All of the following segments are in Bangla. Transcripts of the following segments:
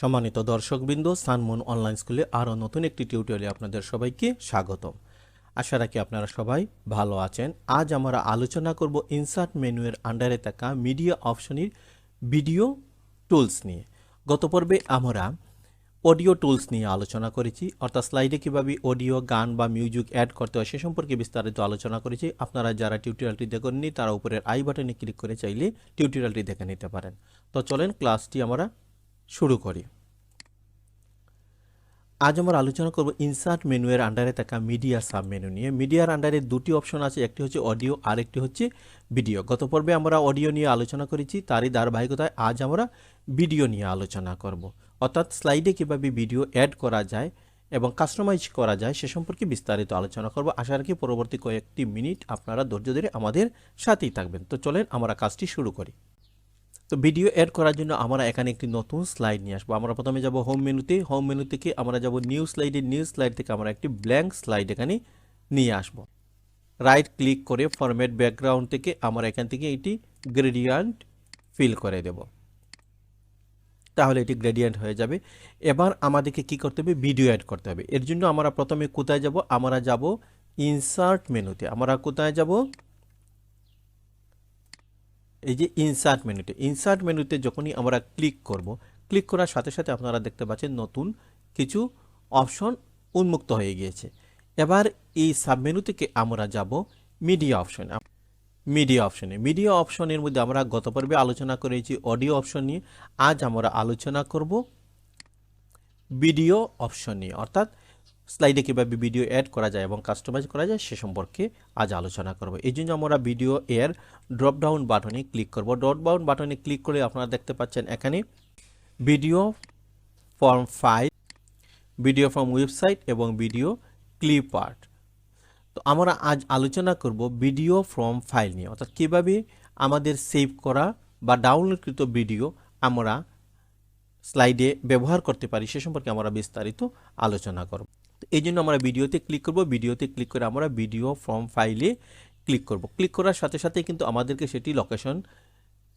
সম্মানিত দর্শকবৃন্দ সানমুন অনলাইন স্কুলে আরও নতুন একটি টিউটোরিয়ালে আপনাদের সবাইকে স্বাগতম। আশা রাখি আপনারা সবাই ভালো আছেন। আজ আমরা আলোচনা করব ইনসার্ট মেনুয়ের আন্ডারে থাকা মিডিয়া অপশনের ভিডিও টুলস নিয়ে। গত পর্বে আমরা অডিও টুলস নিয়ে আলোচনা করেছি, অর্থাৎ স্লাইডে কীভাবে অডিও, গান বা মিউজিক অ্যাড করতে হয় সে সম্পর্কে বিস্তারিত আলোচনা করেছি। আপনারা যারা টিউটোরিয়ালটি দেখেননি, তারা উপরের আই বাটনে ক্লিক করে চাইলে টিউটোরিয়ালটি দেখে নিতে পারেন। তো চলেন, ক্লাসটি আমরা শুরু করি। আজ আমরা আলোচনা করব ইনসার্ট মেনুয়ের আন্ডারে থাকা মিডিয়া সাব মেনু নিয়ে মিডিয়ার আন্ডারে দুটি অপশন আছে, একটি হচ্ছে অডিও আর একটি হচ্ছে ভিডিও গত পর্বে আমরা অডিও নিয়ে আলোচনা করেছি, তারই ধারাবাহিকতায় আজ আমরা ভিডিও নিয়ে আলোচনা করব। অর্থাৎ স্লাইডে কীভাবে ভিডিও অ্যাড করা যায় এবং কাস্টমাইজ করা যায়, সে সম্পর্কে বিস্তারিত আলোচনা করব। আশা রাখি পরবর্তী কয়েকটি মিনিট আপনারা ধৈর্য ধরে আমাদের সাথেই থাকবেন। তো চলেন আমরা কাজটি শুরু করি। তো ভিডিও অ্যাড করার জন্য আমরা এখানে একটি নতুন স্লাইড নিয়ে আসব। আমরা প্রথমে যাব হোম মেনুতে হোম মেনু থেকে আমরা যাব নিউ স্লাইডে নিউ স্লাইড থেকে আমরা একটি ব্ল্যাঙ্ক স্লাইড এখানে নিয়ে আসব। রাইট ক্লিক করে ফরম্যাট ব্যাকগ্রাউন্ড থেকে আমরা এখান থেকে এটি গ্রেডিয়ান্ট ফিল করে দেব। তাহলে এটি গ্রেডিয়েন্ট হয়ে যাবে। এবার আমাদেরকে কি করতে হবে? ভিডিও অ্যাড করতে হবে। এর জন্য আমরা প্রথমে কোথায় যাব? আমরা যাব ইনসার্ট মেনুতে আমরা কোথায় যাব? এই যে ইনসার্ট মেনুতে ইনসার্ট মেনুতে যখনই আমরা ক্লিক করব ক্লিক করার সাথে সাথে আপনারা দেখতে পাচ্ছেন নতুন কিছু অপশন উন্মুক্ত হয়ে গিয়েছে। এবার এই সাবমেনু থেকে আমরা যাব মিডিয়া অপশনে মিডিয়া অপশনে মিডিয়া অপশনের মধ্যে আমরা গত পর্বে আলোচনা করেছি অডিও অপশন নিয়ে, আজ আমরা আলোচনা করব ভিডিও অপশন নিয়ে। অর্থাৎ স্লাইডে কীভাবে ভিডিও অ্যাড করা যায় এবং কাস্টমাইজ করা যায় সে সম্পর্কে আজ আলোচনা করব। এই জন্য আমরা ভিডিও এর ড্রপ ডাউন বাটনে ক্লিক করব। ড্রপ ডাউন বাটনে ক্লিক করে আপনারা দেখতে পাচ্ছেন এখানে video form file video from website এবং ভিডিও ক্লিপ আর্ট তো আমরা আজ আলোচনা করব ভিডিও ফ্রম ফাইল নিয়ে, অর্থাৎ কীভাবে আমাদের সেভ করা বা ডাউনলোডকৃত ভিডিও আমরা স্লাইডে ব্যবহার করতে পারি সে সম্পর্কে আমরা বিস্তারিত আলোচনা করব। এই জন্য আমরা ভিডিওতে ক্লিক করব। ভিডিওতে ক্লিক করে আমরা ভিডিও ফ্রম ফাইলে ক্লিক করব। ক্লিক করার সাথে সাথে কিন্তু আমাদেরকে সেটি লোকেশন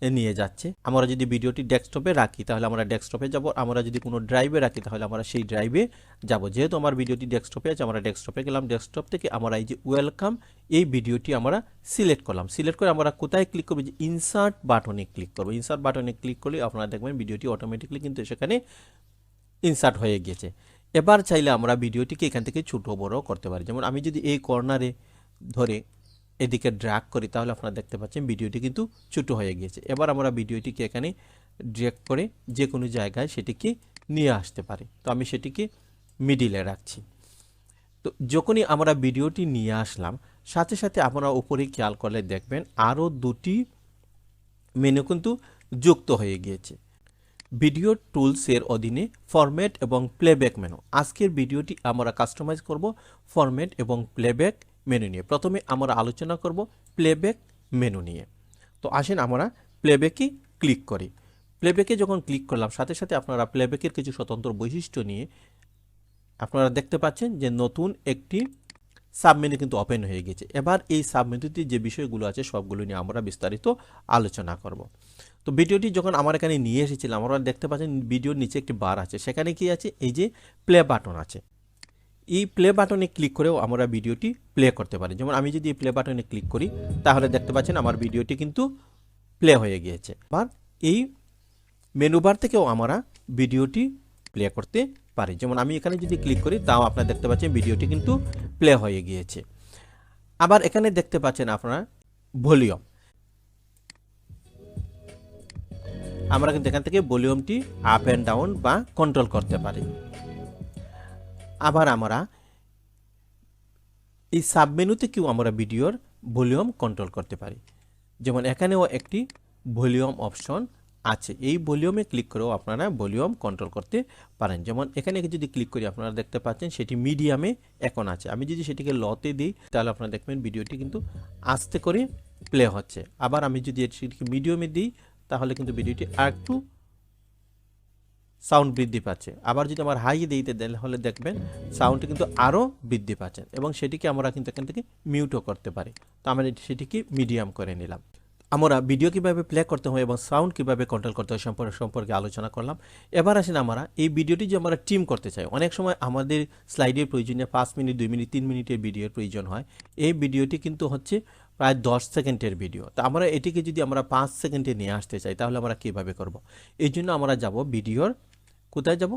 নিয়ে যাচ্ছে। আমরা যদি ভিডিওটি ডেস্কটপে রাখি, তাহলে আমরা ডেস্কটপে যাব। আমরা যদি কোনো ড্রাইভে রাখি, তাহলে আমরা সেই ড্রাইভে যাব। যেহেতু আমার ভিডিওটি ডেস্কটপে আছে, আমরা ডেস্কটপে গেলাম। ডেস্কটপ থেকে আমরা এই যে ওয়েলকাম এই ভিডিওটি আমরা সিলেক্ট করলাম। সিলেক্ট করে আমরা কোথায় ক্লিক করব? যে ইনসার্ট বাটনে ক্লিক করব। ইনসার্ট বাটনে ক্লিক করলে আপনারা দেখবেন ভিডিওটি অটোমেটিকলি কিন্তু সেখানে ইনসার্ট হয়ে গিয়েছে এবার চাইলে আমরা ভিডিওটিকে এখান থেকে ছোটো বড় করতে পারি। যেমন আমি যদি এই কর্নারে ধরে এদিকে ড্র্যাগ করি, তাহলে আপনারা দেখতে পাচ্ছেন ভিডিওটি কিন্তু ছোটো হয়ে গিয়েছে। এবার আমরা ভিডিওটিকে এখানে ড্র্যাগ করে যে কোনো জায়গায় সেটিকে নিয়ে আসতে পারি। তো আমি সেটিকে মিডিলে রাখছি। তো যখনই আমরা ভিডিওটি নিয়ে আসলাম, সাথে সাথে আপনারা উপরে খেয়াল করলে দেখবেন আরও দুটি মেনু কিন্তু যুক্ত হয়ে গিয়েছে। ভিডিও টুলসের অধীনে ফরম্যাট এবং প্লেব্যাক মেনু। আজকের ভিডিওটি আমরা কাস্টমাইজ করব ফরম্যাট এবং প্লেব্যাক মেনু নিয়ে। প্রথমে আমরা আলোচনা করব প্লেব্যাক মেনু নিয়ে। তো আসেন আমরা প্লেব্যাকে ক্লিক করি। প্লেব্যাকে যখন ক্লিক করলাম, সাথে সাথে আপনারা প্লেব্যাকের কিছু স্বতন্ত্র বৈশিষ্ট্য নিয়ে আপনারা দেখতে পাচ্ছেন যে নতুন একটি সাবমেনু কিন্তু ওপেন হয়ে গেছে। এবার এই সাবমেনুতে যে বিষয়গুলো আছে, সবগুলো নিয়ে আমরা বিস্তারিত আলোচনা করব। তো ভিডিওটি যখন আমার এখানে নিয়ে এসেছিলাম আমরা দেখতে পাচ্ছেন ভিডিওর নিচে একটি বার আছে। সেখানে কি আছে? এই যে প্লে বাটন আছে। এই প্লে বাটনে ক্লিক করেও আমরা ভিডিওটি প্লে করতে পারি। যেমন আমি যদি এই প্লে বাটনে ক্লিক করি, তাহলে দেখতে পাচ্ছেন আমার ভিডিওটি কিন্তু প্লে হয়ে গিয়েছে। আবার এই মেনু বার থেকেও আমরা ভিডিওটি প্লে করতে পারি। যেমন আমি এখানে যদি ক্লিক করি, তাও আপনারা দেখতে পাচ্ছেন ভিডিওটি কিন্তু প্লে হয়ে গিয়েছে। আবার এখানে দেখতে পাচ্ছেন আপনারা ভলিউম আমরা কিন্তু এখান থেকে ভলিউমটি আপ অ্যান্ড ডাউন বা কন্ট্রোল করতে পারি। আবার আমরা এই সাবমেনু কেউ আমরা ভিডিওর ভলিউম কন্ট্রোল করতে পারি। যেমন এখানেও একটি ভলিউম অপশন আছে। এই ভলিউমে ক্লিক করেও আপনারা ভলিউম কন্ট্রোল করতে পারেন। যেমন এখানে যদি ক্লিক করি, আপনারা দেখতে পাচ্ছেন সেটি মিডিয়ামে এখন আছে। আমি যদি সেটিকে লতে দিই, তাহলে আপনারা দেখবেন ভিডিওটি কিন্তু আস্তে করে প্লে হচ্ছে। আবার আমি যদি সেটিকে মিডিয়ামে দিই, তাহলে কিন্তু ভিডিওটি আর একটু সাউন্ড বৃদ্ধি পাচ্ছে। আবার যদি আমার হাই দিতে হলে দেখবেন সাউন্ডটি কিন্তু আরও বৃদ্ধি পাচ্ছেন এবং সেটিকে আমরা কিন্তু এখান থেকে মিউটও করতে পারি। তো আমরা সেটিকে মিডিয়াম করে নিলাম। আমরা ভিডিও কীভাবে প্লে করতে হয় এবং সাউন্ড কীভাবে কন্ট্রোল করতে হয় সম্পর্কে সম্পর্কে আলোচনা করলাম। এবার আসেন আমরা এই ভিডিওটি যে আমরা টিম করতে চাই। অনেক সময় আমাদের স্লাইডের প্রয়োজনে পাঁচ মিনিট, দুই মিনিট, তিন মিনিটের ভিডিওর প্রয়োজন হয়। এই ভিডিওটি কিন্তু হচ্ছে প্রায় দশ সেকেন্ডের ভিডিও তো আমরা এটিকে যদি আমরা পাঁচ সেকেন্ডে নিয়ে আসতে চাই, তাহলে আমরা কীভাবে করব? এই জন্য আমরা যাব ভিডিওর কোথায় যাব?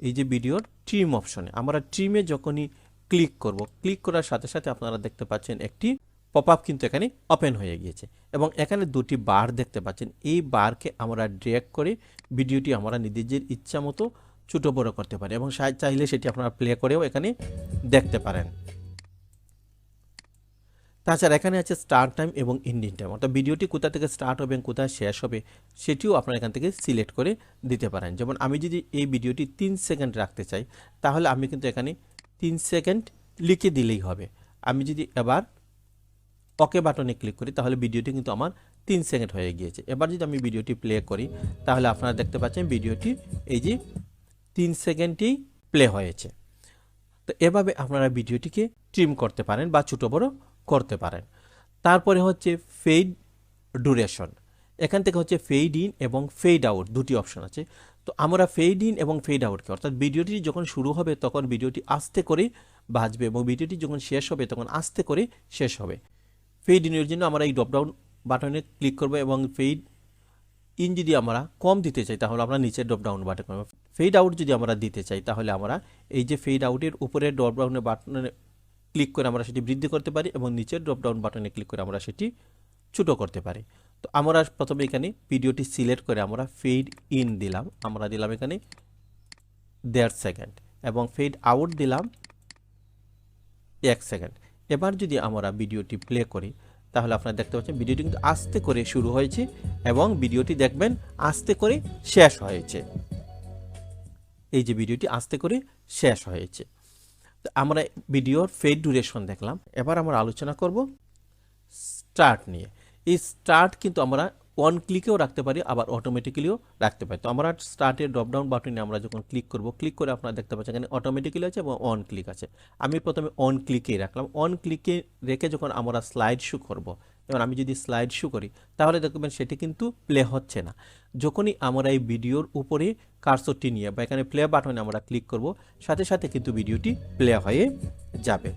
এই যে ভিডিওর ট্রিম অপশনে আমরা ট্রিমে যখনই ক্লিক করব ক্লিক করার সাথে সাথে আপনারা দেখতে পাচ্ছেন একটি পপ আপ কিন্তু এখানে ওপেন হয়ে গিয়েছে এবং এখানে দুটি বার দেখতে পাচ্ছেন। এই বারকে আমরা ড্র্যাগ করে ভিডিওটি আমরা নিজেদের ইচ্ছা মতো ছোটো বড় করতে পারি এবং চাইলে সেটি আপনারা প্লে করেও এখানে দেখতে পারেন। তাছাড়া এখানে আছে স্টার্ট টাইম এবং ইন্ডিং টাইম অর্থাৎ ভিডিওটি কোথা থেকে স্টার্ট হবে এবং কোথায় শেষ হবে সেটিও আপনারা এখান থেকে সিলেক্ট করে দিতে পারেন। যেমন আমি যদি এই ভিডিওটি তিন সেকেন্ড রাখতে চাই, তাহলে আমি কিন্তু এখানে তিন সেকেন্ড লিখে দিলেই হবে। আমি যদি এবার ওকে বাটনে ক্লিক করি, তাহলে ভিডিওটি কিন্তু আমার তিন সেকেন্ড হয়ে গিয়েছে। এবার যদি আমি ভিডিওটি প্লে করি, তাহলে আপনারা দেখতে পাচ্ছেন ভিডিওটি এই যে তিন সেকেন্ডেই প্লে হয়েছে। তো এভাবে আপনারা ভিডিওটিকে ট্রিম করতে পারেন বা ছোটো বড় করতে পারেন। তারপরে হচ্ছে ফেড ডুরেশন এখান থেকে হচ্ছে ফেড ইন এবং ফেড আউট দুটি অপশন আছে। তো আমরা ফেড ইন এবং ফেড আউটকে অর্থাৎ ভিডিওটি যখন শুরু হবে, তখন ভিডিওটি আস্তে করে বাজবে এবং ভিডিওটি যখন শেষ হবে, তখন আস্তে করে শেষ হবে। ফেড ইনের জন্য আমরা এই ড্রপডাউন বাটনে ক্লিক করব এবং ফেড ইন যদি আমরা কম দিতে চাই, তাহলে আমরা নিচের ড্রপ ডাউন বাটন করব। ফেড আউট যদি আমরা দিতে চাই, তাহলে আমরা এই যে ফেড আউটের উপরে ড্রপ ডাউনের বাটনে ক্লিক করে আমরা সেটি বৃদ্ধি করতে পারি এবং নিচের ড্রপ ডাউন বাটনে ক্লিক করে আমরা সেটি ছোটো করতে পারি। তো আমরা প্রথমে এখানে ভিডিওটি সিলেক্ট করে আমরা ফেড ইন দিলাম। আমরা দিলাম এখানে দেড় সেকেন্ড এবং ফেড আউট দিলাম এক সেকেন্ড এবার যদি আমরা ভিডিওটি প্লে করি, তাহলে আপনারা দেখতে পাচ্ছেন ভিডিওটি কিন্তু আস্তে করে শুরু হয়েছে এবং ভিডিওটি দেখবেন আস্তে করে শেষ হয়েছে। এই যে ভিডিওটি আস্তে করে শেষ হয়েছে। আমরা ভিডিওর ফেড ডিউরেশন দেখলাম। এবার আমরা আলোচনা করব স্টার্ট নিয়ে। এই স্টার্ট কিন্তু আমরা ওয়ান ক্লিকেও রাখতে পারি, আবার অটোমেটিক্যালিও রাখতে পারি। তো আমরা স্টার্টের ড্রপডাউন বাটনে আমরা যখন ক্লিক করব ক্লিক করে আপনারা দেখতে পাচ্ছেন এখানে অটোমেটিক্যালি আছে এবং অন ক্লিক আছে। আমি প্রথমে অন ক্লিকেই রাখলাম। অন ক্লিকে রেখে যখন আমরা স্লাইড শু করব, এবার আমি যদি স্লাইড শু করি, তাহলে দেখবেন সেটি কিন্তু প্লে হচ্ছে না। যখনই আমরা এই ভিডিওর উপরে কার্সরটি নিয়ে বা এখানে প্লে বাটনে আমরা ক্লিক করব, সাথে সাথে কিন্তু ভিডিওটি প্লে হয়ে যাবে।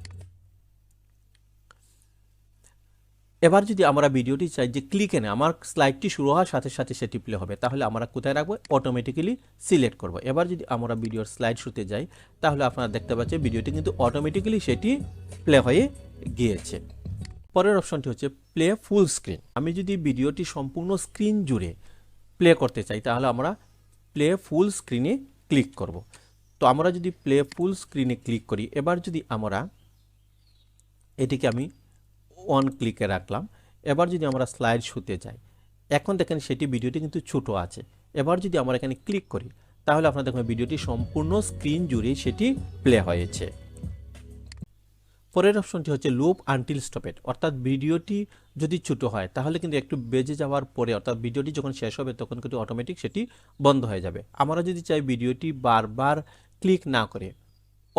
এবার যদি আমরা ভিডিওটি চাই যে ক্লিকে না আমার স্লাইডটি শুরু হওয়ার সাথে সাথে সেটি প্লে হবে, তাহলে আমরা কোথায় রাখব? অটোমেটিক্যালি সিলেক্ট করব। এবার যদি আমরা ভিডিওর স্লাইড শুতে যাই, তাহলে আপনারা দেখতে পাচ্ছেন ভিডিওটি কিন্তু অটোমেটিক্যালি সেটি প্লে হয়ে গিয়েছে। পরের অপশনটি হচ্ছে প্লে ফুল স্ক্রিন আমি যদি ভিডিওটি সম্পূর্ণ স্ক্রিন জুড়ে প্লে করতে চাই, তাহলে আমরা প্লে ফুল স্ক্রিনে ক্লিক করব। তো আমরা যদি প্লে ফুল স্ক্রিনে ক্লিক করি, এবার যদি আমরা এটিকে আমি অন ক্লিকে রাখলাম। এবার যদি আমরা স্লাইড শুতে যাই, এখন দেখেন সেটি ভিডিওটি কিন্তু ছোট আছে। এবার যদি আমরা এখানে ক্লিক করি, তাহলে আপনারা দেখবেন ভিডিওটি সম্পূর্ণ স্ক্রিন জুড়ে সেটি প্লে হয়েছে। পরের অপশনটি হচ্ছে লুপ আনটিল স্টপেট অর্থাৎ ভিডিওটি যদি ছোট হয়, তাহলে কিন্তু একটু বেজে যাওয়ার পরে, অর্থাৎ ভিডিওটি যখন শেষ হবে, তখন কিন্তু অটোমেটিক সেটি বন্ধ হয়ে যাবে। আমরা যদি চাই ভিডিওটি বারবার ক্লিক না করে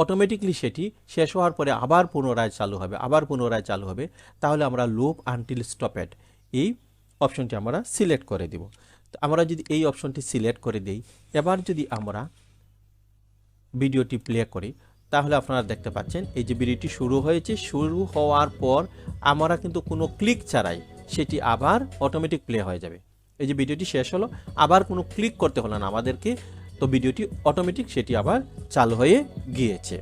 অটোমেটিকলি সেটি শেষ হওয়ার পরে আবার পুনরায় চালু হবে, আবার পুনরায় চালু হবে। তাহলে আমরা লুপ আনটিল স্টপেট এই অপশনটি আমরা সিলেক্ট করে দিব। তো আমরা যদি এই অপশনটি সিলেক্ট করে দিই, এবার যদি আমরা ভিডিওটি প্লে করি, তাহলে আপনারা দেখতে পাচ্ছেন এই যে ভিডিওটি শুরু হয়েছে, শুরু হওয়ার পর আমরা কিন্তু কোনো ক্লিক ছাড়াই সেটি আবার অটোমেটিক প্লে হয়ে যাবে। এই যে ভিডিওটি শেষ হলো, আবার কোনো ক্লিক করতে হলো না আমাদেরকে। তো ভিডিওটি অটোমেটিক সেটি আবার চালু হয়ে গিয়েছে।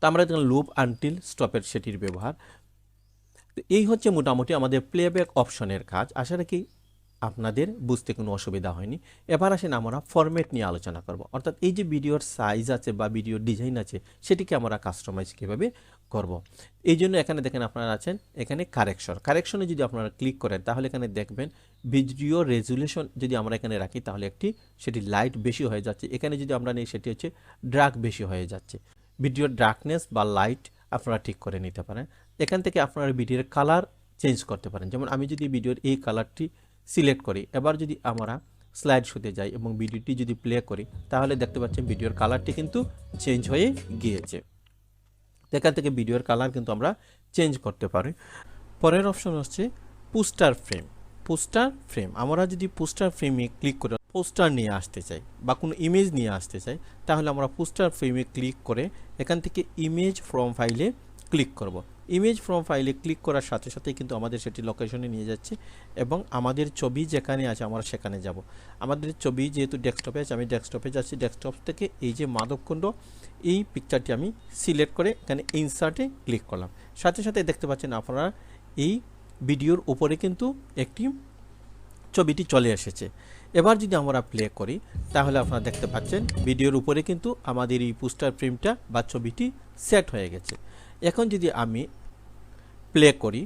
তো আমরা দেখলাম লুপ আনটিল স্টপের সেটির ব্যবহার। এই হচ্ছে মোটামুটি আমাদের প্লেব্যাক অপশনের কাজ। আশা রাখি আপনাদের বুঝতে কোনো অসুবিধা হয়নি। এবার আসেন আমরা ফরম্যাট নিয়ে আলোচনা করব। অর্থাৎ এই যে ভিডিওর সাইজ আছে বা ভিডিওর ডিজাইন আছে, সেটিকে আমরা কাস্টমাইজ কীভাবে করব। এই জন্য এখানে দেখেন আপনারা আছেন, এখানে কারেকশন কারেকশনে যদি আপনারা ক্লিক করেন, তাহলে এখানে দেখবেন ভিডিও রেজুলেশন যদি আমরা এখানে রাখি, তাহলে একটি, সেটি লাইট বেশি হয়ে যাচ্ছে। এখানে যদি আমরা নিই, সেটি হচ্ছে ড্রাগ বেশি হয়ে যাচ্ছে। ভিডিওর ডার্কনেস বা লাইট আপনারা ঠিক করে নিতে পারেন। এখান থেকে আপনারা ভিডিওর কালার চেঞ্জ করতে পারেন। যেমন আমি যদি ভিডিওর এই কালারটি সিলেক্ট করি। এবার যদি আমরা স্লাইড শুতে যাই এবং ভিডিওটি যদি প্লে করি, তাহলে দেখতে পাচ্ছেন ভিডিওর কালারটি কিন্তু চেঞ্জ হয়ে গিয়েছে। এখান থেকে ভিডিওর কালার কিন্তু আমরা চেঞ্জ করতে পারি। পরের অপশন হচ্ছে পোস্টার ফ্রেম। Poster frame. আমরা যদি পোস্টার ফ্রেমে ক্লিক করে পোস্টার নিয়ে আসতে চাই বা কোনো ইমেজ নিয়ে আসতে চাই, তাহলে আমরা পোস্টার ফ্রেমে ক্লিক করে এখান থেকে ইমেজ ফ্রম ফাইলে ক্লিক করব। ইমেজ ফ্রম ফাইলে ক্লিক করার সাথে সাথে কিন্তু আমাদের সেটি লোকেশনে নিয়ে যাচ্ছে এবং আমাদের ছবি যেখানে আছে আমরা সেখানে যাব। আমাদের ছবি যেহেতু ডেস্কটপে আছে, আমি ডেস্কটপে যাচ্ছি। ডেস্কটপ থেকে এই যে মাধবকুণ্ড এই পিকচারটি আমি সিলেক্ট করে এখানে ইনসার্টে ক্লিক করলাম। সাথে সাথে দেখতে পাচ্ছেন আপনারা এই ভিডিওর উপরে কিন্তু একটি ছবিটি চলে এসেছে। এবার যদি আমরা প্লে করি, তাহলে আপনারা দেখতে পাচ্ছেন ভিডিওর উপরে কিন্তু আমাদের এই পোস্টার ফ্রেমটা বা ছবিটি সেট হয়ে গেছে। এখন যদি আমি প্লে করি,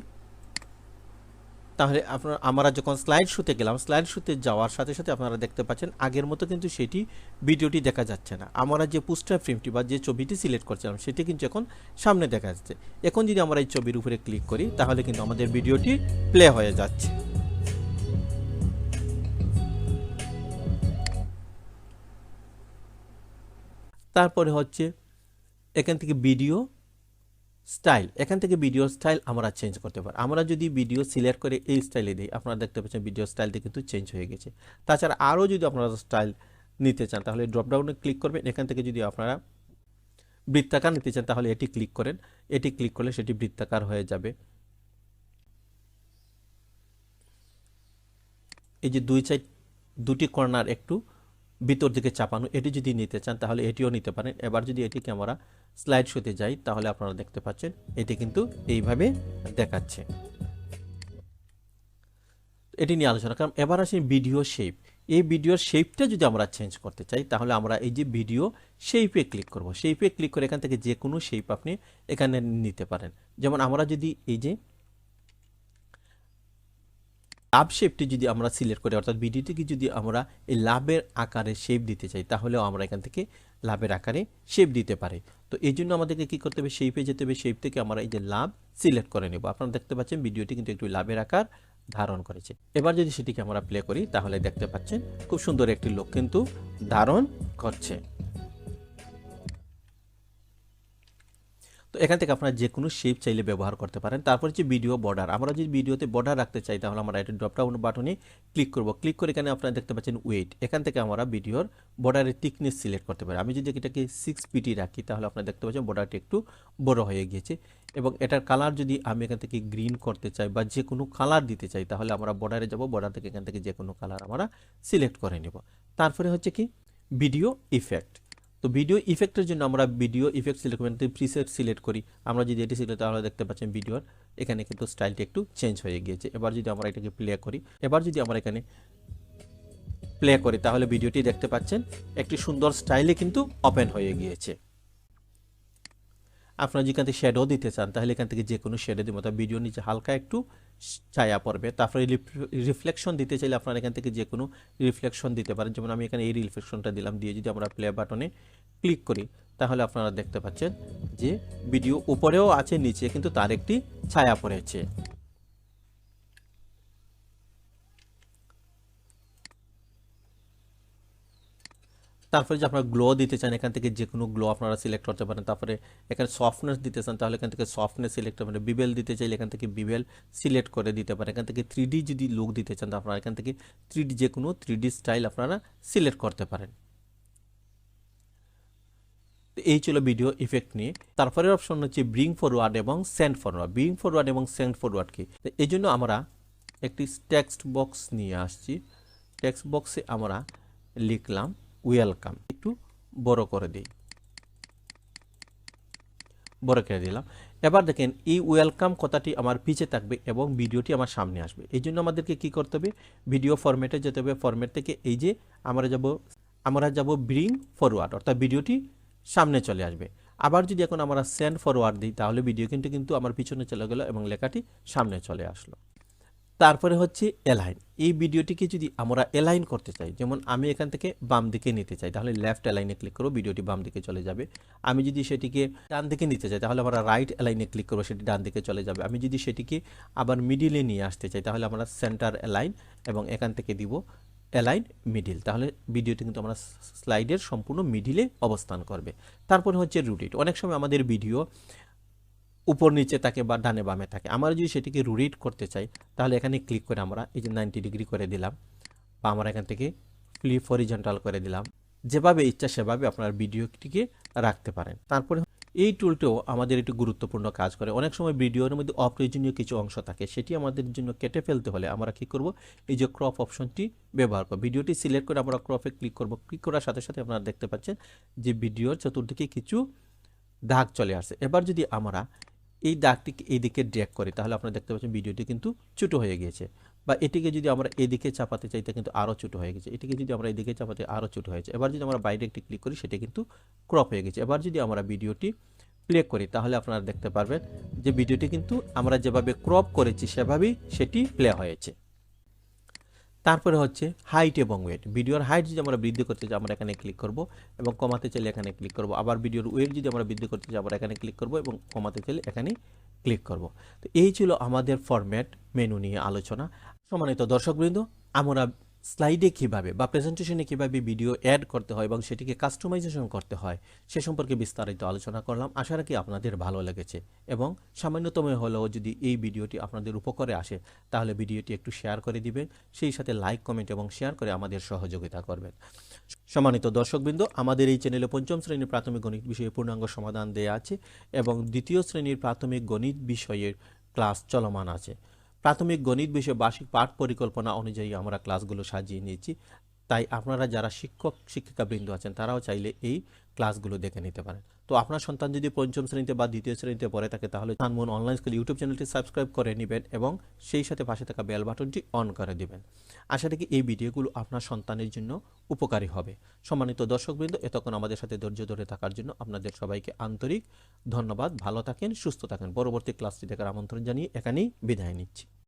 তাহলে আপনার, আমরা যখন স্লাইড শুতে গেলাম স্লাইড শুতে যাওয়ার সাথে সাথে আপনারা দেখতে পাচ্ছেন আগের মতো কিন্তু সেটি ভিডিওটি দেখা যাচ্ছে না। আমরা যে পোস্টার ফ্রেমটি বা যে ছবিটি সিলেক্ট করছিলাম, সেটি কিন্তু এখন সামনে দেখা যাচ্ছে। এখন যদি আমরা এই ছবির উপরে ক্লিক করি, তাহলে কিন্তু আমাদের ভিডিওটি প্লে হয়ে যাচ্ছে। তারপরে হচ্ছে, এখান থেকে ভিডিও স্টাইল, এখান থেকে ভিডিও স্টাইল আমরা চেঞ্জ করতে পারি। আমরা যদি ভিডিও সিলেক্ট করে এই স্টাইলে দিই, আপনারা দেখতে পাচ্ছেন ভিডিও স্টাইলটি কিন্তু চেঞ্জ হয়ে গেছে। তাছাড়া আরও যদি আপনারা স্টাইল নিতে চান, তাহলে ড্রপডাউনে ক্লিক করবেন। এখান থেকে যদি আপনারা বৃত্তাকার নিতে চান, তাহলে এটি ক্লিক করেন। এটি ক্লিক করলে সেটি বৃত্তাকার হয়ে যাবে। এই যে দুই সাইড দুটি কর্নার একটু ভিতর দিকে চাপানো, এটি যদি নিতে চান, তাহলে এটিও নিতে পারেন। এবার যদি এটিকে আমরা স্লাইড শোতে যাই, তাহলে আপনারা দেখতে পাচ্ছেন, এটি কিন্তু এইভাবে দেখাচ্ছে। এটি নিয়ে আলোচনা কারণ এবার আসি ভিডিও শেপ এই ভিডিওর শেপটা যদি আমরা চেঞ্জ করতে চাই, তাহলে আমরা এই যে ভিডিও শেপে ক্লিক করব। শেপে ক্লিক করে এখান থেকে যে কোনো শেপ আপনি এখানে নিতে পারেন। যেমন আমরা যদি এই যে লাভ শেপটি যদি আমরা সিলেক্ট করি, অর্থাৎ ভিডিওটিকে যদি আমরা এই লাভের আকারে শেপ দিতে চাই, তাহলেও আমরা এখান থেকে লাভের আকারে শেপ দিতে পারে। তো এই জন্য আমাদেরকে কী করতে হবে? শেপে যেতে হবে। শেপ থেকে আমরা এই যে লাভ সিলেক্ট করে নেব। আপনারা দেখতে পাচ্ছেন ভিডিওটি কিন্তু একটু লাভের আকার ধারণ করেছে। এবার যদি সেটিকে আমরা প্লে করি, তাহলে দেখতে পাচ্ছেন খুব সুন্দর একটি লোক কিন্তু ধারণ করছে। তো এখান থেকে আপনারা যে কোনো শেপ চাইলে ব্যবহার করতে পারেন। তারপর হচ্ছে ভিডিও বর্ডার আমরা যদি ভিডিওতে বর্ডার রাখতে চাই, তাহলে আমরা এটা ড্রপডাউন বাটনে ক্লিক করব। ক্লিক করে এখানে আপনারা দেখতে পাচ্ছেন ওয়েট এখান থেকে আমরা ভিডিওর বর্ডারের থিকনেস সিলেক্ট করতে পারি। আমি যদি এটাকে সিক্স পিটি রাখি, তাহলে আপনারা দেখতে পাচ্ছেন বর্ডারটি একটু বড় হয়ে গিয়েছে। এবং এটার কালার যদি আমি এখান থেকে গ্রিন করতে চাই বা যে কোনো কালার দিতে চাই, তাহলে আমরা বর্ডারে যাব। বর্ডার থেকে এখান থেকে যে কোনো কালার আমরা সিলেক্ট করে নেব। তারপরে হচ্ছে কি? ভিডিও ইফেক্ট তো ভিডিও ইফেক্টের জন্য আমরা ভিডিও ইফেক্ট সিলেক্ট করি প্রিসেট সিলেক্ট করি। আমরা যদি এটি সিলেক্ট তাহলে দেখতে পাচ্ছেন ভিডিওর এখানে কিন্তু স্টাইলটি একটু চেঞ্জ হয়ে গিয়েছে। এবার যদি আমরা এটাকে প্লে করি, এবার যদি আমরা এখানে প্লে করি, তাহলে ভিডিওটি দেখতে পাচ্ছেন একটি সুন্দর স্টাইলে কিন্তু ওপেন হয়ে গিয়েছে। আপনারা যেখান থেকে শ্যাডো দিতে চান, তাহলে এখান থেকে যে কোনো শ্যাডো দিব অর্থাৎ ভিডিও নিচে হালকা একটু ছায়া পড়বে। তারপরে রিফ্লেকশন দিতে চাইলে আপনারা এখান থেকে যে কোনো রিফ্লেকশন দিতে পারেন। যেমন আমি এখানে এই রিফ্লেকশনটা দিলাম দিয়ে যদি আমরা প্লে বাটনে ক্লিক করি, তাহলে আপনারা দেখতে পাচ্ছেন যে ভিডিও উপরেও আছে, নিচে কিন্তু তার একটি ছায়া পড়েছে। তারপরে যে আপনারা গ্লো দিতে চান, এখান থেকে যে কোনো গ্লো আপনারা সিলেক্ট করতে পারেন। তারপরে এখানে সফটনেস দিতে চান, তাহলে এখান থেকে সফটনেস সিলেক্ট করতে পারেন। বিবেল দিতে চাইলে এখান থেকে বিবেল সিলেক্ট করে দিতে পারেন। এখান থেকে থ্রি যদি লুক দিতে চান আপনারা এখান থেকে থ্রি যে কোনো থ্রি স্টাইল আপনারা সিলেক্ট করতে পারেন। এই ছিল ভিডিও ইফেক্ট নিয়ে। তারপরে অপশন হচ্ছে ব্রিং ফরওয়ার্ড এবং সেন্ড ফরওয়ার্ড ব্রিং ফরওয়ার্ড এবং সেন্ড ফরওয়ার্ড কি? এই জন্য আমরা একটি টেক্সট বক্স নিয়ে আসছি। টেক্সট বক্সে আমরা লিখলাম ওয়েলকাম একটু বড় করে দিই। বড় করে দিলাম। এবার দেখেন, এই ওয়েলকাম কথাটি আমার পিছে থাকবে এবং ভিডিওটি আমার সামনে আসবে। এই জন্য আমাদেরকে কি করতে হবে? ভিডিও ফরম্যাটে যেতে হবে। ফরম্যাট থেকে এই যে আমরা যাব আমরা যাব ব্রিং ফরওয়ার্ড অর্থাৎ ভিডিওটি সামনে চলে আসবে। আবার যদি এখন আমরা সেন্ড ফরওয়ার্ড দিই, তাহলে ভিডিও কিন্তু কিন্তু আমার পিছনে চলে গেল এবং লেখাটি সামনে চলে আসলো। তারপরে হচ্ছে এলাইন এই ভিডিওটিকে যদি আমরা এলাইন করতে চাই, যেমন আমি এখান থেকে বাম দিকে নিতে চাই, তাহলে লেফট এলাইনে ক্লিক করব, ভিডিওটি বাম দিকে চলে যাবে। আমি যদি সেটিকে ডান দিকে নিতে চাই, তাহলে আমরা রাইট এলাইনে ক্লিক করব, সেটি ডান দিকে চলে যাবে। আমি যদি সেটিকে আবার মিডিলে নিয়ে আসতে চাই, তাহলে আমরা সেন্টার এলাইন এবং এখান থেকে দিব অ্যালাইন মিডিল তাহলে ভিডিওটি কিন্তু আমরা স্লাইডের সম্পূর্ণ মিডিলে অবস্থান করবে। তারপরে হচ্ছে রুটিট অনেক সময় আমাদের ভিডিও উপর নিচে থাকে বা ডানে বামে থাকে। আমরা যদি সেটিকে রুরিট করতে চাই, তাহলে এখানে ক্লিক করে আমরা এই যে নাইনটি ডিগ্রি করে দিলাম বা আমরা এখান থেকে ফ্লিপ হরিজন্টাল করে দিলাম। যেভাবে ইচ্ছা সেভাবে আপনার ভিডিওটিকে রাখতে পারেন। তারপরে এই টুলটাও আমাদের একটু গুরুত্বপূর্ণ কাজ করে। অনেক সময় ভিডিওর মধ্যে অপ্রয়োজনীয় কিছু অংশ থাকে, সেটি আমাদের জন্য কেটে ফেলতে হলে আমরা কি করব? এই যে ক্রপ অপশনটি ব্যবহার করব। ভিডিওটি সিলেক্ট করে আমরা ক্রপে ক্লিক করব। ক্লিক করার সাথে সাথে আপনারা দেখতে পাচ্ছেন যে ভিডিওর চতুর্দিকে কিছু দাগ চলে আসছে। এবার যদি আমরা এই দাগটিকে এইদিকে ড্র্যাগ করে, তাহলে আপনারা দেখতে পাচ্ছেন ভিডিওটি কিন্তু ছোটো হয়ে গিয়েছে। বা এটিকে যদি আমরা এদিকে চাপাতে চাই, তা কিন্তু আরও ছোটো হয়ে গেছে এটিকে যদি আমরা এদিকে চাপাতে আরও ছোটো হয়েছে এবার যদি আমরা বাইরে একটি ক্লিক করি, সেটা কিন্তু ক্রপ হয়ে গেছে এবার যদি আমরা ভিডিওটি প্লে করি, তাহলে আপনারা দেখতে পারবেন যে ভিডিওটি কিন্তু আমরা যেভাবে ক্রপ করেছি, সেভাবেই সেটি প্লে হয়েছে। তারপরে হচ্ছে হাইট এবং ওয়েট ভিডিওর হাইট যদি আমরা বৃদ্ধি করতে চাই, আমরা এখানে ক্লিক করব এবং কমাতে চাইলে এখানে ক্লিক করব। আবার ভিডিওর ওয়েট যদি আমরা বৃদ্ধি করতে চাই, আমরা এখানে ক্লিক করব এবং কমাতে চাইলে এখানে ক্লিক করব। তো এই ছিল আমাদের ফরম্যাট মেনু নিয়ে আলোচনা। সম্মানিত দর্শকবৃন্দ, আমরা স্লাইডে কীভাবে বা প্রেজেন্টেশনে কীভাবে ভিডিও অ্যাড করতে হয় এবং সেটিকে কাস্টমাইজেশন করতে হয়, সে সম্পর্কে বিস্তারিত আলোচনা করলাম। আশা রাখি আপনাদের ভালো লেগেছে এবং সামান্যতম হলেও যদি এই ভিডিওটি আপনাদের উপকারে আসে, তাহলে ভিডিওটি একটু শেয়ার করে দিবেন, সেই সাথে লাইক, কমেন্ট এবং শেয়ার করে আমাদের সহযোগিতা করবেন। সম্মানিত দর্শকবৃন্দ, আমাদের এই চ্যানেলে পঞ্চম শ্রেণির প্রাথমিক গণিত বিষয়ে পূর্ণাঙ্গ সমাধান দেয়া আছে এবং দ্বিতীয় শ্রেণির প্রাথমিক গণিত বিষয়ের ক্লাস চলমান আছে। প্রাথমিক গণিত বিষয়ে বার্ষিক পাঠ পরিকল্পনা অনুযায়ী আমরা ক্লাসগুলো সাজিয়ে নিয়েছি। তাই আপনারা যারা শিক্ষক, শিক্ষিকাবৃন্দ আছেন, তারাও চাইলে এই ক্লাসগুলো দেখে নিতে পারেন। তো আপনার সন্তান যদি পঞ্চম শ্রেণীতে বা দ্বিতীয় শ্রেণীতে পড়ে থাকে, তাহলে চানমন অনলাইন স্কুল ইউটিউব চ্যানেলটি সাবস্ক্রাইব করে নেবেন এবং সেই সাথে পাশে থাকা বেল বাটনটি অন করে দিবেন। আশা রাখি এই ভিডিওগুলো আপনার সন্তানের জন্য উপকারী হবে। সম্মানিত দর্শকবৃন্দ, এতক্ষণ আমাদের সাথে ধৈর্য ধরে থাকার জন্য আপনাদের সবাইকে আন্তরিক ধন্যবাদ। ভালো থাকেন, সুস্থ থাকেন। পরবর্তী ক্লাসটি দেখার আমন্ত্রণ জানিয়ে এখানেই বিদায় নিচ্ছি।